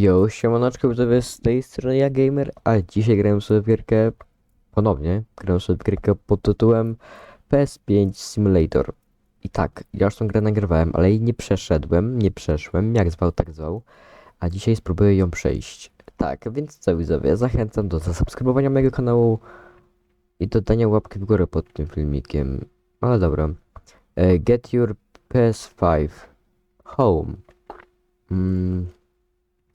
Yo, siemaneczko, widzowie, z tej strony ja gamer, a dzisiaj grałem sobie w gierkę, ponownie, grałem sobie w gierkę pod tytułem PS5 Simulator. I tak, ja już tą grę nagrywałem, ale jej nie przeszedłem, nie przeszłem, jak zwał, tak zwał, a dzisiaj spróbuję ją przejść. Tak, więc co widzowie, zachęcam do zasubskrybowania mojego kanału i dodania łapki w górę pod tym filmikiem. Ale dobra, E, get your PS5 home. Mm.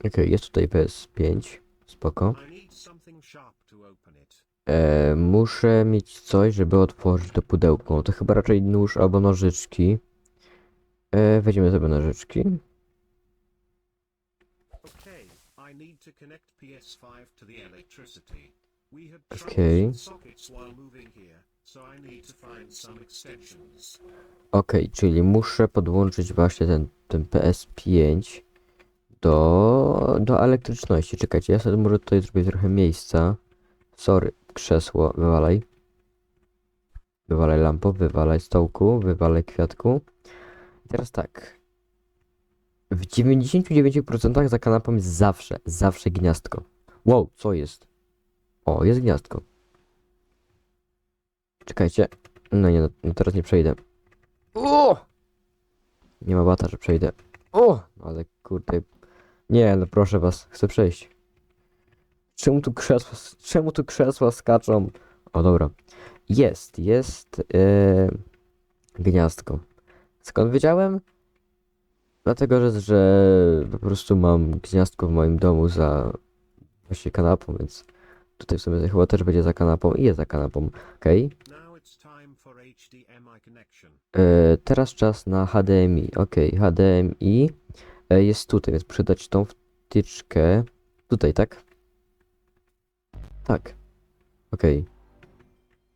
Okej, jest tutaj PS5. Spoko. E, muszę mieć coś, żeby otworzyć to pudełko. To chyba raczej nóż albo nożyczki. E, weźmiemy sobie nożyczki. Okay, I need to connect PS5 to the electricity. We had troubles Okay. Okej, czyli muszę podłączyć właśnie ten, ten PS5 do, do elektryczności. Czekajcie, ja sobie może tutaj zrobię trochę miejsca. Sorry, krzesło, wywalaj. Wywalaj lampo, wywalaj stołku, wywalaj kwiatku. I teraz tak. W 99% za kanapą jest zawsze, zawsze gniazdko. Wow, co jest? O, jest gniazdko. Czekajcie. No nie, no, no teraz nie przejdę. O! Nie ma bata, że przejdę. O! Ale kurde. Nie, no proszę was, chcę przejść. Czemu tu krzesła, czemu tu krzesła skaczą? O, dobra. Jest, jest e, gniazdko. Skąd wiedziałem? Dlatego, że, że po prostu mam gniazdko w moim domu za właśnie kanapą, więc tutaj w sumie chyba też będzie za kanapą i jest za kanapą. Connection. E, teraz czas na HDMI. Ok, HDMI jest tutaj, więc przydać tą wtyczkę. Tutaj, tak? Tak. Ok.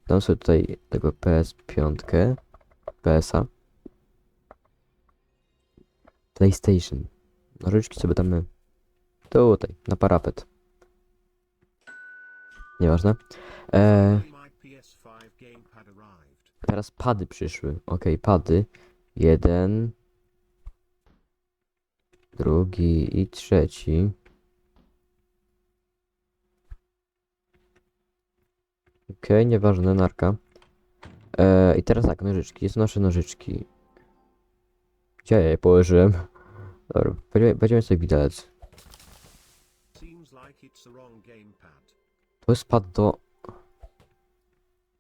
Dam sobie tutaj tego PS5. PSA. PlayStation. Nożyczki sobie damy tutaj, na parapet. Nieważne. E, My PS5 gamepad arrived. Teraz pady przyszły. Okej, pady. Jeden. Drugi i trzeci. Okej, nieważne, narka. E, I teraz tak, nożyczki. Jest nasze nożyczki. Gdzie ja je położyłem? Dobra, będziemy, sobie widelec. To jest pad do...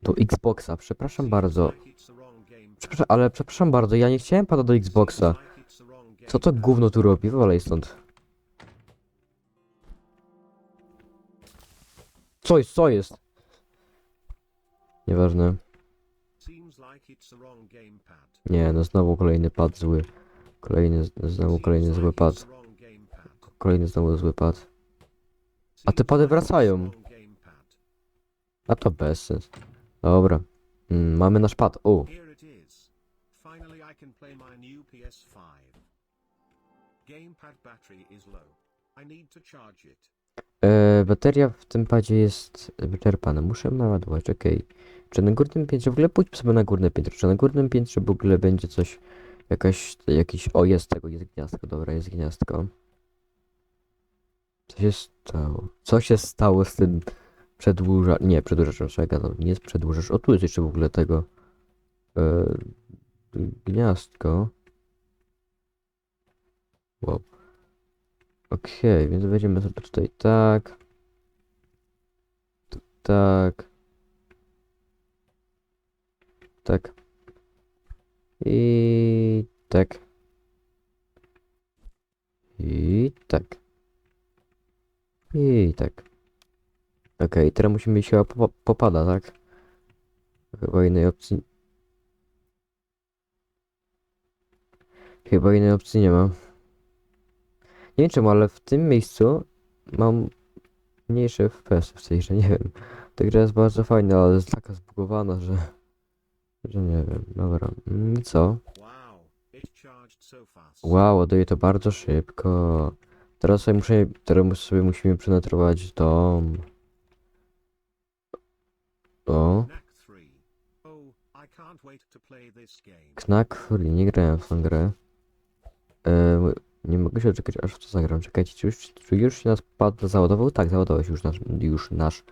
Do Xboxa, przepraszam bardzo. Przepraszam, ale przepraszam bardzo, ja nie chciałem pada do Xboxa. Co to gówno tu robi? Wywalej stąd. Co jest, co jest? Nieważne. Nie, no znowu kolejny pad zły. Kolejny, znowu kolejny zły pad. Kolejny znowu zły pad. A te pady wracają. A to bez sens. Dobra. Mm, mamy nasz pad. O, Here it is. Finally, I can play my new PS5. Gamepad battery is low. I need to charge it. bateria w tym padzie jest wyczerpana. Muszę naładować, okej. Czy na górnym piętrze, w ogóle pójdźmy sobie na górne piętro. Czy na górnym piętrze w ogóle będzie coś, jakaś, jakiś, o jest tego, jest gniazdko, dobra, jest gniazdko. Co się stało? Co się stało z tym przedłuża... Nie, przedłużaczem, co gadam, nie jest przedłużacz. O, tu jest jeszcze w ogóle tego e, gniazdko. Wow. Okej, więc weźmiemy sobie tutaj tak. Tu, tak. Tak. I tak. I tak. I tak. Okej, teraz musimy iść chyba po, popada, tak? Chyba innej opcji. Chyba innej opcji nie ma. Nie wiem czemu, ale w tym miejscu mam mniejsze FPS w tej grze, nie wiem. Ta gra jest bardzo fajna, ale jest taka zbugowana, że... Że nie wiem, dobra. Mm, co? Wow, ładuje to bardzo szybko. Teraz sobie muszę, teraz sobie musimy przenetrować dom. O, Knack 3. I can't wait to play this game. Knack Free, nie grałem w tą grę. E, Nie mogę się doczekać, aż w to zagram. Czekajcie, czy już, czy już się nas pad załadował? Tak, załadował się już nasz, już nasz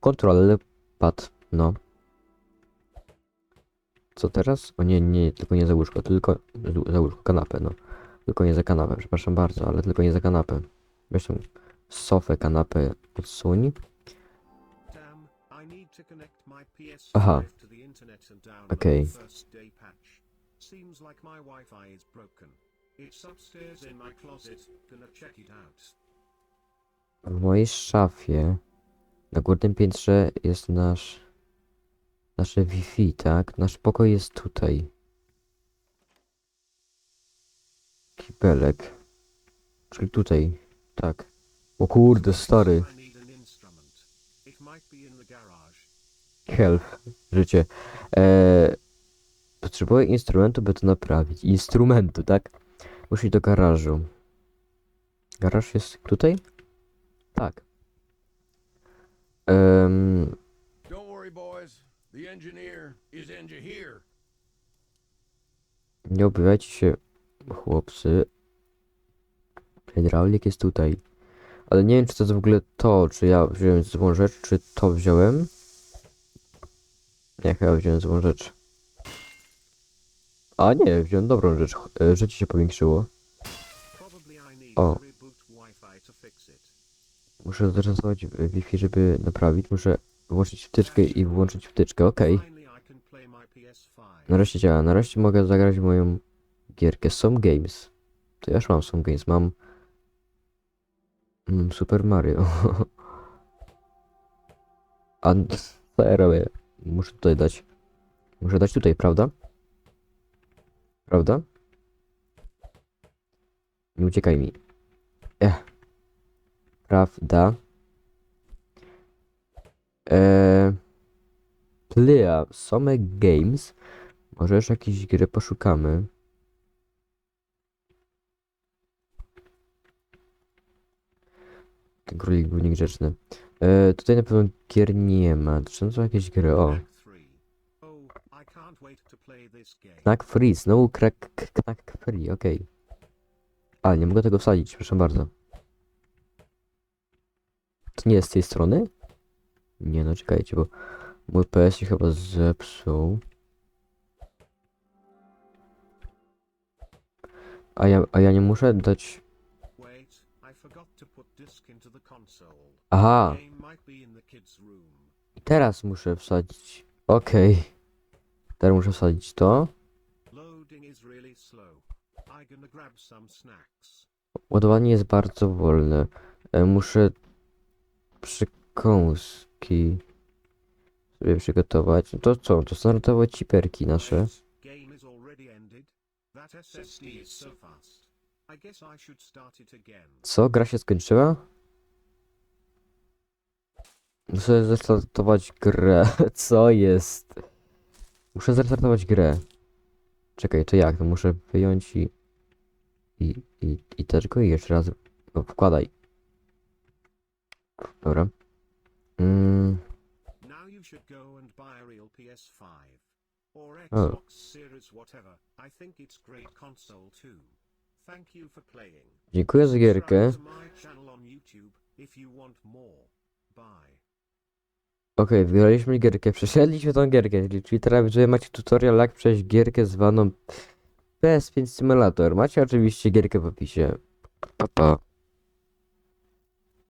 kontroler pad. No. Co teraz? O nie, nie, tylko nie za łóżko, tylko za łóżko, kanapę, no. Tylko nie za kanapę, przepraszam bardzo, ale tylko nie za kanapę. Weź tą sofę, kanapę odsuń. Damn, I need to connect my PS5 Aha. download Okay. It's upstairs in my closet. Gonna check it out. W mojej szafie na górnym piętrze jest nasz nasze Wi-Fi, tak? Nasz pokój jest tutaj. Kibelek. Czyli tutaj, tak. O kurde, stary. Help, życie. Eee, potrzebuję instrumentu, by to naprawić. Instrumentu, tak? Muszę do garażu. Garaż jest tutaj? Tak. Engineer. Nie obawiajcie się, chłopcy. Hydraulik jest tutaj. Ale nie wiem, czy to jest w ogóle to, czy ja wziąłem złą rzecz, czy to wziąłem. Nie, chyba wziąłem złą rzecz. A nie, wziąłem dobrą rzecz. Życie się powiększyło. It. Muszę zarejestrować e, Wi-Fi, żeby naprawić. Muszę włączyć wtyczkę i włączyć wtyczkę. Okej. PS5. Nareszcie działa. Nareszcie mogę zagrać moją gierkę. Some Games. To ja już mam Some Games. Mam... Mm, Super Mario. A co ja robię? Muszę tutaj dać. Muszę dać tutaj, prawda? Prawda? Nie uciekaj mi. Ech. Prawda? Eee... Playa, Some Games. Może już jakieś gry poszukamy. Ten królik był niegrzeczny. E, tutaj na pewno gier nie ma. Czy są jakieś gry? O, Knack Free, znowu crack, Knack Free, okej. Ale nie mogę tego wsadzić, proszę bardzo. To nie jest z tej strony? Nie no, czekajcie, bo mój PS się chyba zepsuł. A ja, a ja nie muszę dać... Aha, i teraz muszę wsadzić... Okej. Teraz muszę wsadzić to. Ładowanie jest bardzo wolne. E, muszę przekąski sobie przygotować. No to co? To standardowe ciperki nasze. Co? Gra się skończyła? Muszę zrestartować grę. Co jest? Muszę zrestartować grę. Czekaj, to jak? To muszę wyjąć i... I, i, i też go i jeszcze raz... No, wkładaj. Dobra. Mm, Now you should go and buy a real PS5. Or. Xbox Series whatever. I think it's great console too. Thank you for playing. dziękuję za gierkę. Okej, wygraliśmy gierkę, przeszedliśmy tą gierkę, czyli, czyli teraz widzowie macie tutorial jak przejść gierkę zwaną PS5 Simulator. Macie oczywiście gierkę w opisie. Pa, pa.